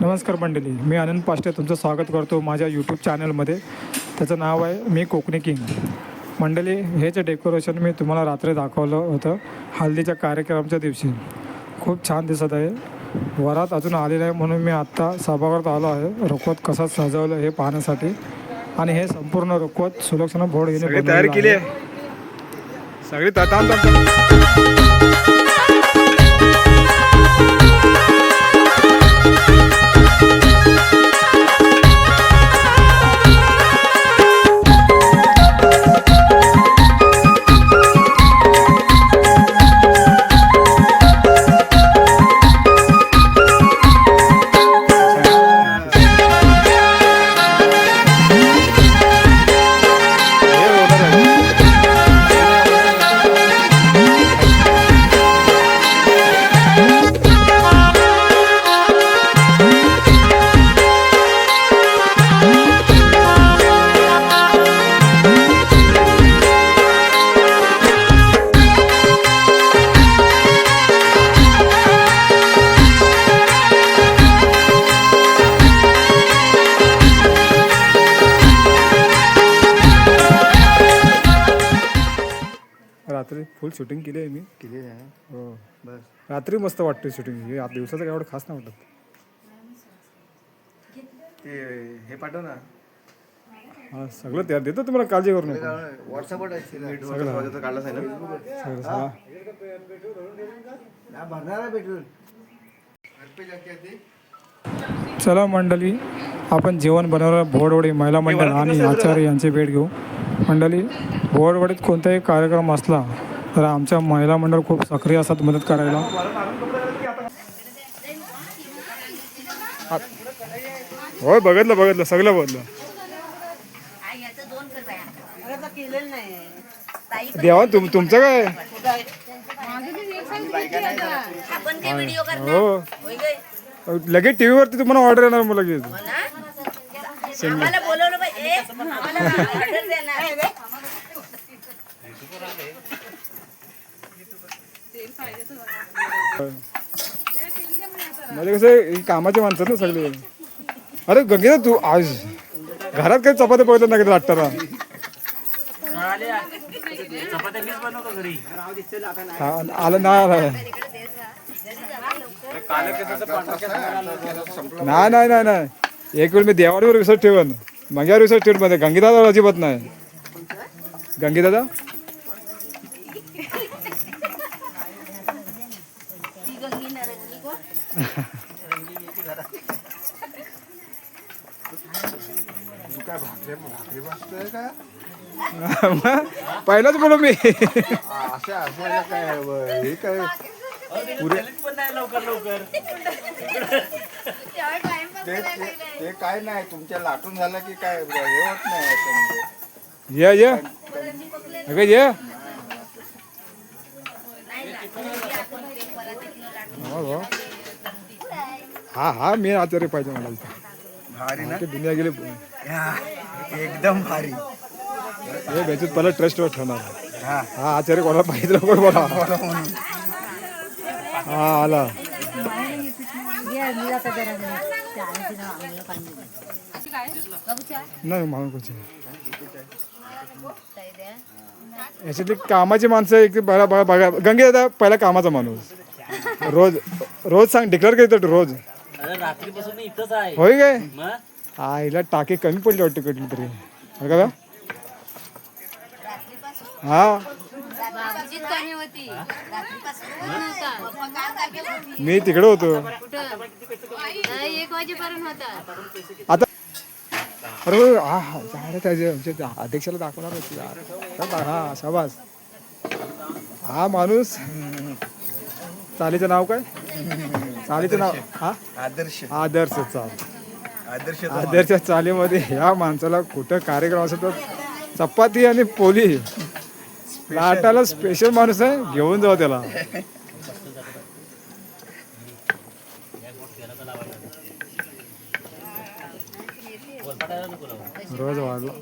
नमस्कार मंडळी मी आनंद पाष्टे तुमचं स्वागत करतो माझ्या यूट्यूब चॅनलमध्ये त्याचं नाव आहे मी कोकणी किंग. मंडळी हेच डेकोरेशन मी तुम्हाला रात्री दाखवलं होतं हल्दीच्या कार्यक्रमाच्या दिवशी खूप छान दिसत आहे. वरात अजून आली नाही म्हणून मी आत्ता सभागृहात आलो आहे. रुखवत कसं सजवलं हे पाहण्यासाठी आणि हे संपूर्ण रुखवत सुलक्षणा भोड हिने सगळी तयारी केली आहे. आहे. सगळी रात्री फुल शूटिंग केली आहे मी. केली आहे. हो. बस. रात्री मस्त वाटते शूटिंग हे आता दिवसाचं काय एवढं खास नाही वाटत. ते हे पाठव ना. हा सगळं तयार देतो तुम्हाला काळजी करू नका. व्हॉट्सअपवर काढलाच आहे ना. सगळं. सगळं ना भरणार आहे पेट्रोल घरपे जाते ती. चला मंडळी आपण जेवण बनवलं भोडवडी महिला मंडळ आणि आचार्य यांची भेट घेऊ. मंडळी भोडवडीत कोणताही कार्यक्रम असला तर आमच्या महिला मंडळ खूप सक्रिय असतात मदत करायला. होय बघितलं बघितलं सगळं बघितलं. केलेलं नाही देवा तुम तुमचं काय? हो? लगेच टी व्हीवरती तुम्हाला ऑर्डर येणार मग लगेच म्हणजे कसं कामाची माणसं ना सगळे. अरे गंगेदा तू आज घरात काही चपात्या पळत नाही कधी वाटतं आलं नाही आलं. नाही नाही नाही नाही. एक वेळ मी देवावर विश्वास ठेवन मंग्यावर विश्वास ठेवून मध्ये. गंगीदादा अजिबात नाही. गंगीदादा? काय पहिलाच बोलू मी. असायला काय व- हे काय ते काय नाही तुमच्या लाटून झालं की काय? हे होत नाही असं म्हणजे. ये ये. अगं ये. हो, हो. हा हा मी आचार्य पाहिजे मला इथं. भारी ना? ते दुनिया गेली. एकदम भारी. हे बेंचीत पहिला ट्रस्टवर ठेवणार हा. हा आचार्य कोणाला पाहिजे कोण बोला हा आला. नाही म्हणून कोणची याच्यातली कामाची माणसं एक बघा बघा बघा. गंगे दादा पहिला कामाचा माणूस. रोज रोज सांग डिक्लेअर करतो रोज. अरे रात्रीपासून मी इथंच आहे. होय काय? मग? हा हिला टाके कमी पडले वाटते कुठली तरी. का? हा. बाबूचीच कमी होती? मी तिकडे होतो. एक वाजेपर्यंत होता. आता अरे हो, झालं त्याचे आमच्या त्या अध्यक्षाला दाखवणार होती हा शाबास. हा माणूस. चालीचं नाव काय? चालीचं नाव हा? आदर्श. आदर्श चाल. आदर्श आदर्श चालीमध्ये ह्या माणसाला कुठं कार्यक्रम असेल तर चपाती आणि पोली लाटाला स्पेशल माणूस आहे. घेऊन जाऊ त्याला. रोज वाढलो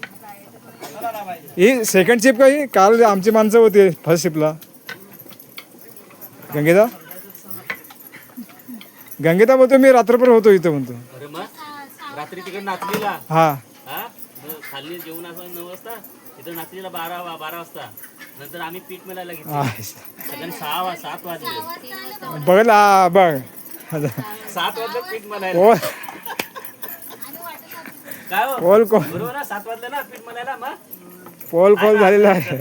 ही सेकंड शिप काही काल आमची माणसं होती फर्स्ट शिपला गंगेदा? गंगेता बोलतो मी रात्रभर होतो इथं म्हणतो. अरे मग? रात्री तिकडे नाचलीला? हा. हा? जेवण असं नऊ वाजता इथं नाचलीला बारा बारा वाजता. नंतर आम्ही पीठ मिळायला घेतली. सगळ्यांनी सहा वा सात वाजले. बघ बघ. सात वाजले पीठ मिळायला कोल काय हो? कोल बरोबर ना सात वाजले ना पीठ मिळायला मग? पोल खोल झालेला आहे?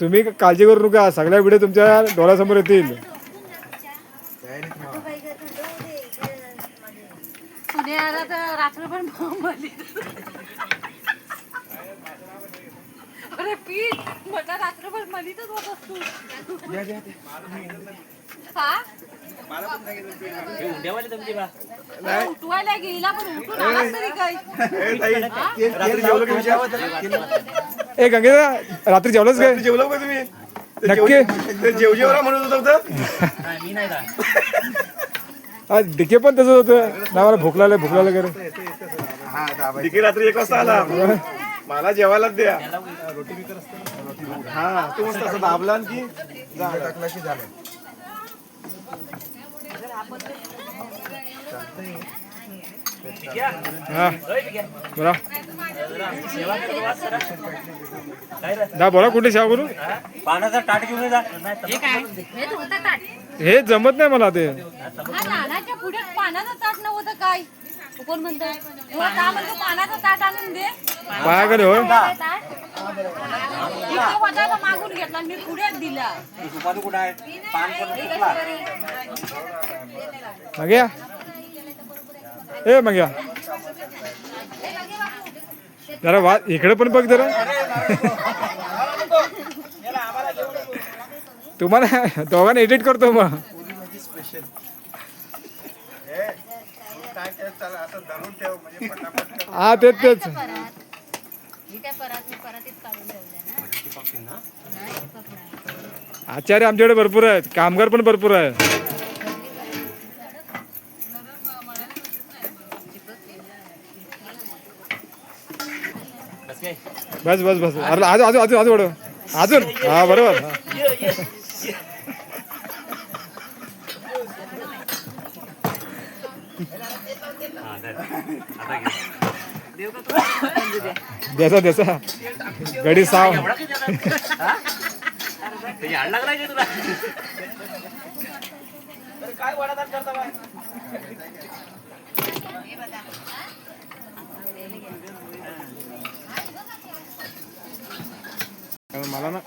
तुम्ही काळजी करू नका. सगळ्या व्हिडिओ तुमच्या डोळ्यासमोर येतील. पुण्याला तर रात्रभर. अरे पीठ म्हटलं रात्रभर मलीतच होत असतो. हा? उंड्यावाले तुमची बा. अरे उठवायला गेला पण उठून आलास तरी काय ए गंगेता रात्री जेवलंच काय? जेवलो का तुम्ही? नक्की. जेव जेवला म्हणत होता नाही मी नाही डिके पण तसंच होतं. ना मला भूक लागले भूक लागले करे डिके रात्री एक वाजता आला. मला जेवायलाच द्या. हा तू मस्त असं दाबला ना की टाकला की झालं. बोला. सेवा? दा बोला कुठे शाव करू हा? पाण्याचा ताट घेऊन ये जा. हे तर होता ताट. हे जमत नाही मला ते. हा नानाच्या पुढे पाण्याचं ताट नव्हतं काय? तू कोण म्हणतोय? म्हणतो पाण्याचं ताट आणून दे. पायाकडे होय. ताट. इथे वडाला मागून घेतला मी पुढे दिला. कुठं आहे पान पण सुटला. मग ए मग जरा वा इकडे पण बघ जरा. तुम्हाला दोघांना एडिट करतो मग. म्हणजे. हा तेच तेच. मी काय परात परातीत काढून ठेवलं ना. नाही पकडा आचार्य आमच्याकडे भरपूर आहेत. कामगार पण भरपूर आहे बस बस बस अरे अजून अजून अजून अजून. अजून हा बरोबर धर. आता घे. द्याचा द्याचा गडी साव? हा? काय मला ना.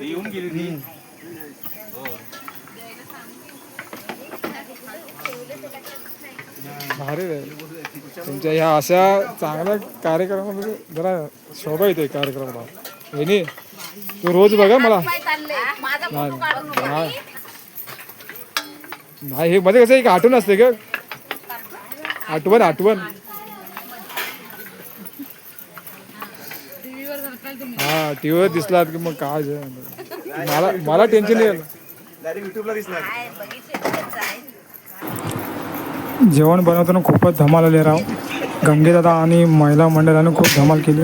येऊन गेली ती. भारी रे. तुमच्या ह्या अशा चांगल्या कार्यक्रमामध्ये जरा शोभा येते कार्यक्रमाला. वहिनी तू रोज बघा मला. नाही. नाही. हे मध्ये कसं एक आठवण असते का आठवण आठवण. हा टीव्हीवर दिसलात की मग काय जे. मला मला टेन्शन येईल डायरेक्ट युट्यूबला दिसणार काय बघितले आहे. जेवण बनवताना खूपच धमाल आली राव गंगेदादा आणि महिला मंडळाने खूप धमाल केली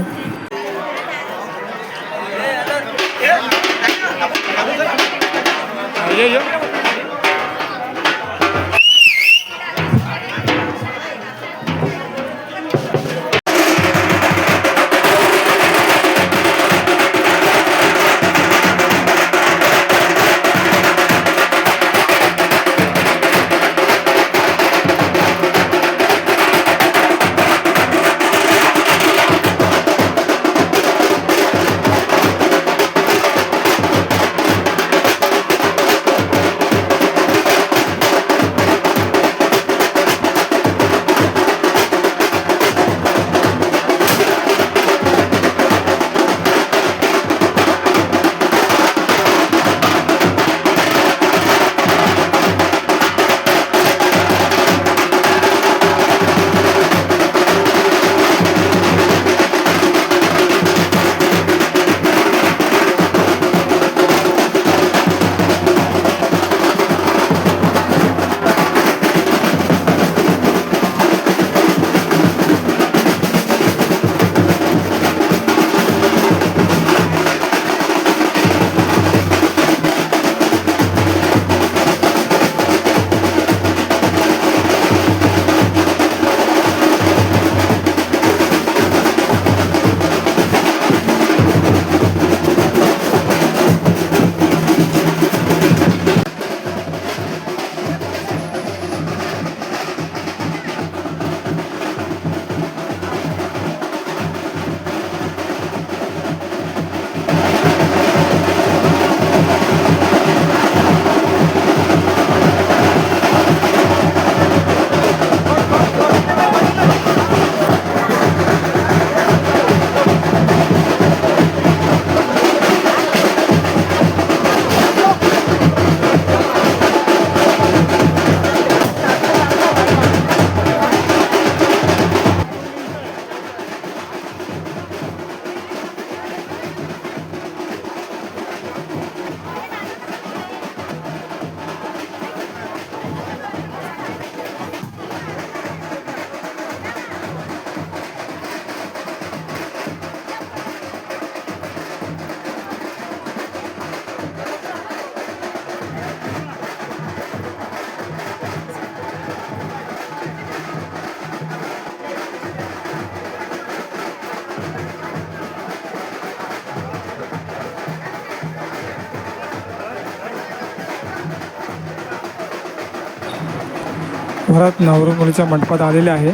वरात नवरू मुलीच्या मंडपात आलेले आहे.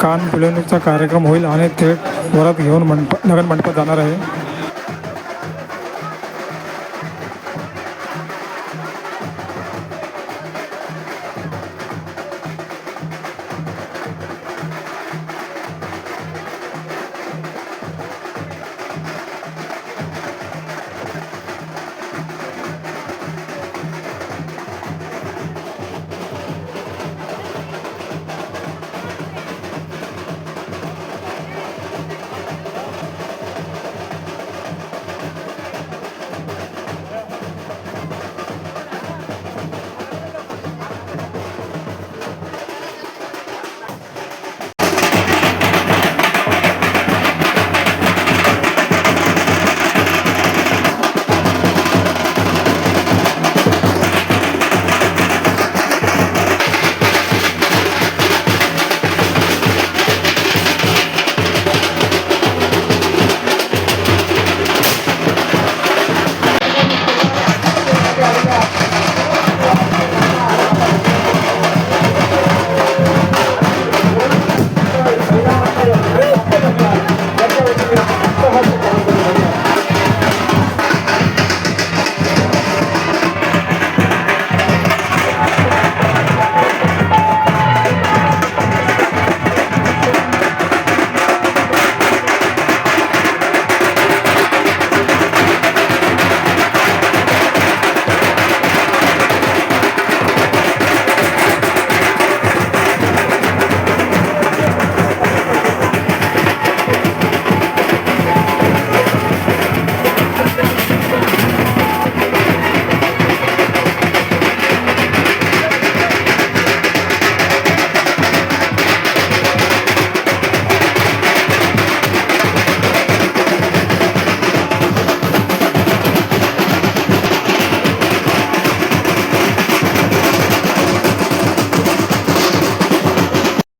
कान पिळवणूकचा कार्यक्रम होईल आणि थेट वरात घेऊन मंडप नगर मंडपात जाणार आहे.